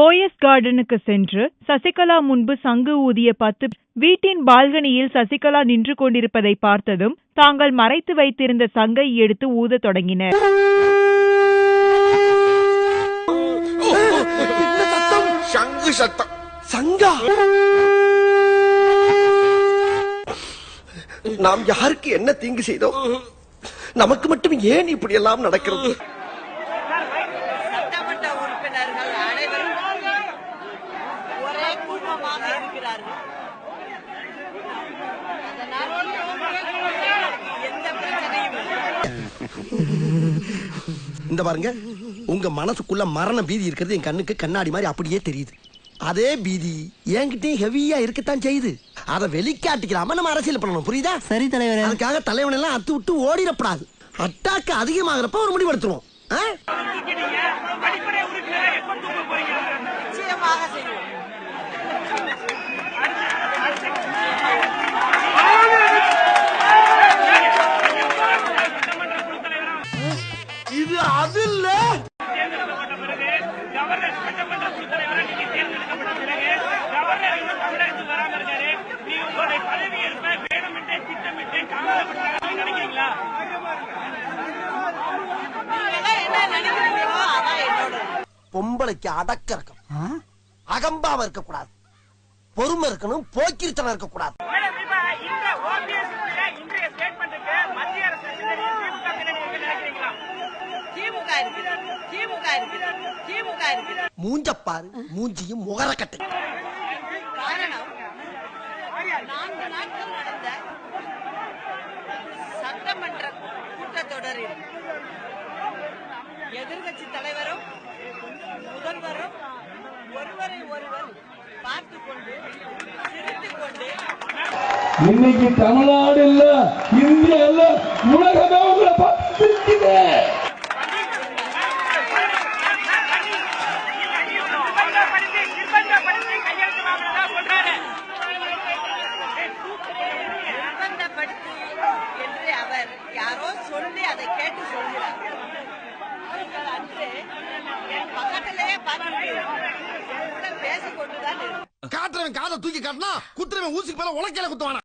போயஸ் கார்டனுக்கு சென்று சசிகலா முன்பு சங்கு ஊதிய பத்து வீட்டின் பால்கனியில் சசிகலா நின்று கொண்டிருப்பதை பார்த்ததும் தாங்கள் மறைத்து வைத்திருந்த சங்கை எடுத்து ஊதத் தொடங்கினர். சங்கு சத்தம். சங்கா? நாம் யாருக்கு என்ன தீங்கு செய்தோம் நமக்கு மட்டும் ஏன் இப்படி எல்லாம் நடக்கிறது? சட்டமன்ற உறுப்பினர்கள் இருக்கிறார்கள் இந்த பாருங்க உங்க மனசுக்குள்ள மரண பீதி இருக்கிறது என் கண்ணுக்கு கண்ணாடி மாதிரி அப்படியே தெரியுது. அதே பீதி என்கிட்டயும் ஹெவியா இருக்கத்தான் செய்யுது. அதை வெளிக்காட்டிக்கிறாம நம்ம அரசியல் பண்ணணும் புரியுதா? சரி தலைவரே. அதுக்காக தலைவன் எல்லாம் அத்து விட்டு ஓடிடப்படாது. அட்டாக்கு அதிகமாகிறப்ப ஒரு முடிவெடுத்துருவோம். அது இல்ல பொம்பளைக்கு அடக்க இருக்கணும். அகம்பாவ இருக்கக்கூடாது. பொறுமை இருக்கணும் போக்கிரித்தனம் இருக்கக்கூடாது. திமுக இருக்குது திமுக இருக்குது திமுக இருக்குது மூஞ்சப்பாரு மூஞ்சியும் முகரக்கட்டை. காரணம் நான்கு நாட்கள் நடந்த சட்டமன்ற கூட்டத்தொடரில் எதிர்கட்சி தலைவரும் முதல்வரும் ஒருவரை ஒருவர் பார்த்துக் கொண்டு சிரித்துக் கொண்டு இன்னைக்கு தமிழ்நாடு இல்ல அதை கேட்டு சொல்கிறார் அன்று என் பக்கத்திலேயே காட்டுறவன் காதை தூக்கி காட்டினா குத்துறவன் ஊசிக்கு போல உலக்கையில குத்துவானா?